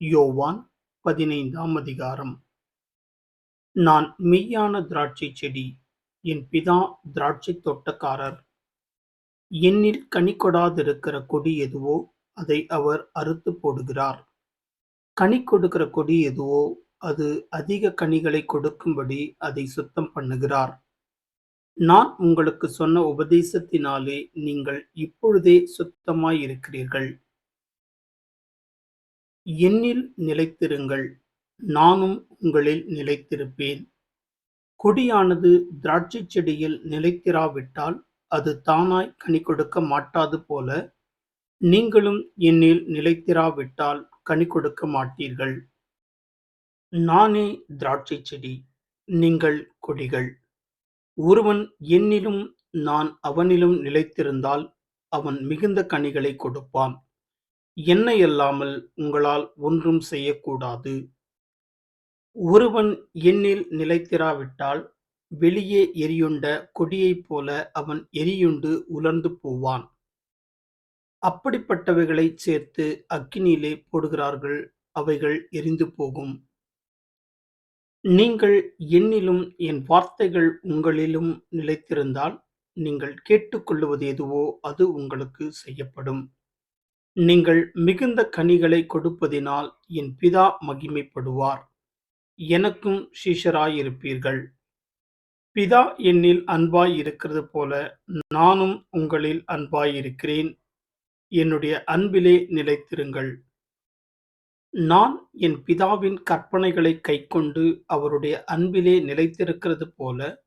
யோவான் பதினைந்தாம் அதிகாரம். நான் மெய்யான திராட்சைச் செடி என் பிதா திராட்சைத் தோட்டக்காரர். என்னில் கனி கொடாதிருக்கிற கொடி எதுவோ அதை அவர் அறுத்து போடுகிறார். கனி கொடுக்கிற கொடி எதுவோ அது அதிக கனிகளை கொடுக்கும்படி அதை சுத்தம் பண்ணுகிறார். நான் உங்களுக்கு சொன்ன உபதேசத்தினாலே நீங்கள் இப்பொழுதே சுத்தமாயிருக்கிறீர்கள். என்னில் நிலைத்திருங்கள் நானும் உங்களில் நிலைத்திருப்பேன். கொடியானது திராட்சைச் செடியில் நிலைத்திராவிட்டால் அது தானாய் கனி கொடுக்க மாட்டாது போல நீங்களும் என்னில் நிலைத்திராவிட்டால் கனி கொடுக்க மாட்டீர்கள். நானே திராட்சைச் செடி நீங்கள் கொடிகள். ஒருவன் என்னிலும் நான் அவனிலும் நிலைத்திருந்தால் அவன் மிகுந்த கனிகளை கொடுப்பான். என்னை அல்லாமல் உங்களால் ஒன்றும் செய்யக்கூடாது. ஒருவன் என்னில் நிலைத்திராவிட்டால் வெளியே எரியுண்ட கொடியைப் போல அவன் எரியுண்டு உலர்ந்து போவான். அப்படிப்பட்டவைகளைச் சேர்த்து அக்கினியிலே போடுகிறார்கள் அவைகள் எரிந்து போகும். நீங்கள் என்னிலும் என் வார்த்தைகள் உங்களிலும் நிலைத்திருந்தால் நீங்கள் கேட்டுக்கொள்ளுவது எதுவோ அது உங்களுக்கு செய்யப்படும். நீங்கள் மிகுந்த கனிகளை கொடுப்பதினால் என் பிதா மகிமைப்படுவார். எனக்கும் சீஷராயிருப்பீர்கள். பிதா என்னில் அன்பாய் இருக்கிறது போல நானும் உங்களில் அன்பாயிருக்கிறேன். என்னுடைய அன்பிலே நிலைத்திருங்கள். நான் என் பிதாவின் கற்பனைகளை கைக்கொண்டு அவருடைய அன்பிலே நிலைத்திருக்கிறது போல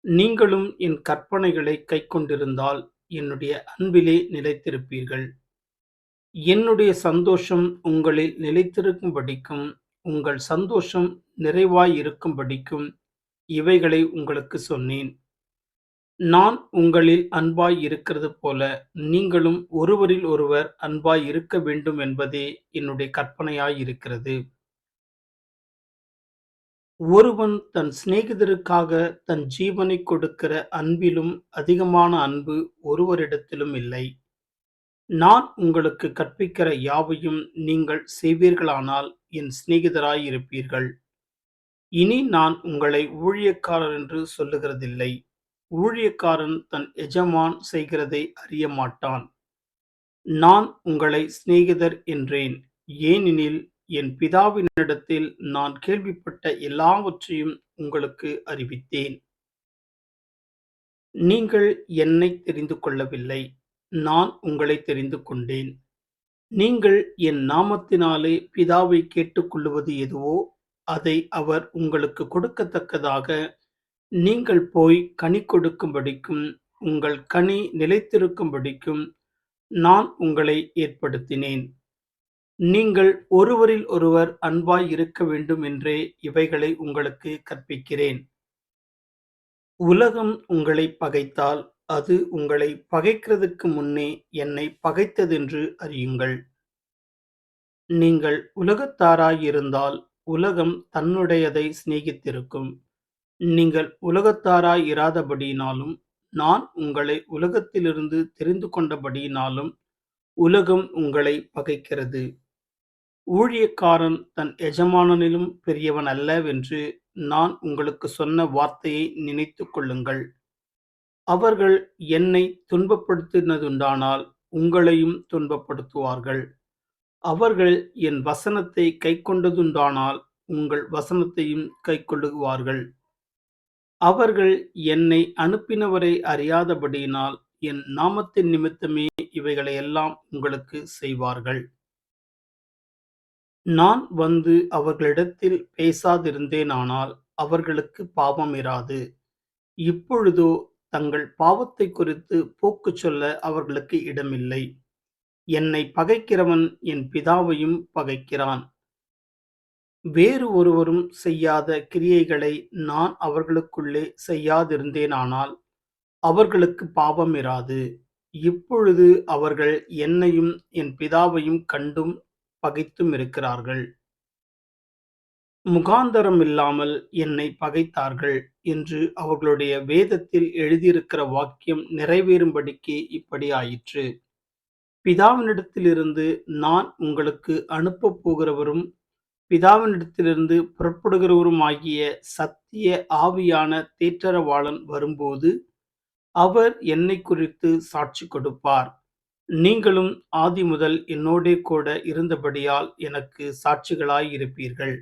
நீங்களும் என் கற்பனைகளை கைக்கொண்டிருந்தால் என்னுடைய அன்பிலே நிலைத்திருப்பீர்கள். என்னுடைய சந்தோஷம் உங்களில் நிலைத்திருக்கும்படிக்கும் உங்கள் சந்தோஷம் நிறைவாயிருக்கும்படிக்கும் இவைகளை உங்களுக்கு சொன்னேன். நான் உங்களில் அன்பாய் இருக்கிறது போல நீங்களும் ஒருவரில் ஒருவர் அன்பாய் இருக்க வேண்டும் என்பதே என்னுடைய கற்பனையாயிருக்கிறது ஒருவன் தன் சிநேகிதருக்காக தன் ஜீவனை கொடுக்கிற அன்பிலும் அதிகமான அன்பு ஒருவரிடத்திலும் இல்லை. நான் உங்களுக்கு கற்பிக்கிற யாவையும் நீங்கள் செய்வீர்களானால் என் சிநேகிதராயிருப்பீர்கள். இனி நான் உங்களை ஊழியக்காரர் என்று சொல்லுகிறதில்லை. ஊழியக்காரன் தன் எஜமான் செய்கிறதை அறிய மாட்டான் நான் உங்களை சிநேகிதர் என்றேன். ஏனெனில் என் பிதாவினிடத்தில் நான் கேள்விப்பட்ட எல்லாவற்றையும் உங்களுக்கு அறிவித்தேன். நீங்கள் என்னை தெரிந்து கொள்ளவில்லை. நான் உங்களை தெரிந்து கொண்டேன். நீங்கள் என் நாமத்தினாலே பிதாவை கேட்டுக்கொள்ளுவது எதுவோ அதை அவர் உங்களுக்கு கொடுக்கத்தக்கதாக நீங்கள் போய் கனி கொடுக்கும்படிக்கும் உங்கள் கனி நிலைத்திருக்கும்படிக்கும் நான் உங்களை ஏற்படுத்தினேன். நீங்கள் ஒருவரில் ஒருவர் அன்பாய் இருக்க வேண்டும் என்றே இவைகளை உங்களுக்கு கற்பிக்கிறேன். உலகம் உங்களை பகைத்தால் அது உங்களை பகைக்கிறதுக்கு முன்னே என்னை பகைத்ததென்று அறியுங்கள். நீங்கள் உலகத்தாராயிருந்தால் உலகம் தன்னுடையதை சிநேகித்திருக்கும். நீங்கள் உலகத்தாராயிராதபடியினாலும் நான் உங்களை உலகத்திலிருந்து தெரிந்து கொண்டபடியினாலும் உலகம் உங்களை பகைக்கிறது. ஊழியக்காரன் தன் எஜமானனிலும் பெரியவன் அல்லவென்று நான் உங்களுக்கு சொன்ன வார்த்தையை நினைத்து கொள்ளுங்கள். அவர்கள் என்னை துன்பப்படுத்தினதுண்டானால் உங்களையும் துன்பப்படுத்துவார்கள். அவர்கள் என் வசனத்தை கைக்கொண்டதுண்டானால் உங்கள் வசனத்தையும் கைக்கொள்ளுவார்கள். அவர்கள் என்னை அனுப்பினவரை அறியாதபடியினால் என் நாமத்தின் நிமித்தமே இவைகளை எல்லாம் உங்களுக்கு செய்வார்கள். நான் வந்து அவர்களிடத்தில் பேசாதிருந்தேனானால் அவர்களுக்கு பாவம் இராது. இப்பொழுதோ தங்கள் பாவத்தை குறித்து போக்கு சொல்ல அவர்களுக்கு இடமில்லை. என்னை பகைக்கிறவன் என் பிதாவையும் பகைக்கிறான். வேறு ஒருவரும் செய்யாத கிரியைகளை நான் அவர்களுக்குள்ளே செய்யாதிருந்தேனானால் அவர்களுக்கு பாவம் இராது. இப்பொழுது அவர்கள் என்னையும் என் பிதாவையும் கண்டும் பகைத்தும் இருக்கிறார்கள். முகாந்தரம் இல்லாமல் என்னை பகைத்தார்கள் என்று அவர்களுடைய வேதத்தில் எழுதியிருக்கிற வாக்கியம் நிறைவேறும்படிக்கு இப்படி ஆயிற்று. பிதாவினிடத்திலிருந்து நான் உங்களுக்கு அனுப்பப் போகிறவரும் பிதாவினிடத்திலிருந்து புறப்படுகிறவரும் ஆகிய சத்திய ஆவியான தேற்றரவாளன் வரும்போது அவர் என்னை குறித்து சாட்சி கொடுப்பார். நீங்களும் ஆதி முதல் என்னோடே கூட இருந்தபடியால் எனக்கு சாட்சிகளாயிருப்பீர்கள்.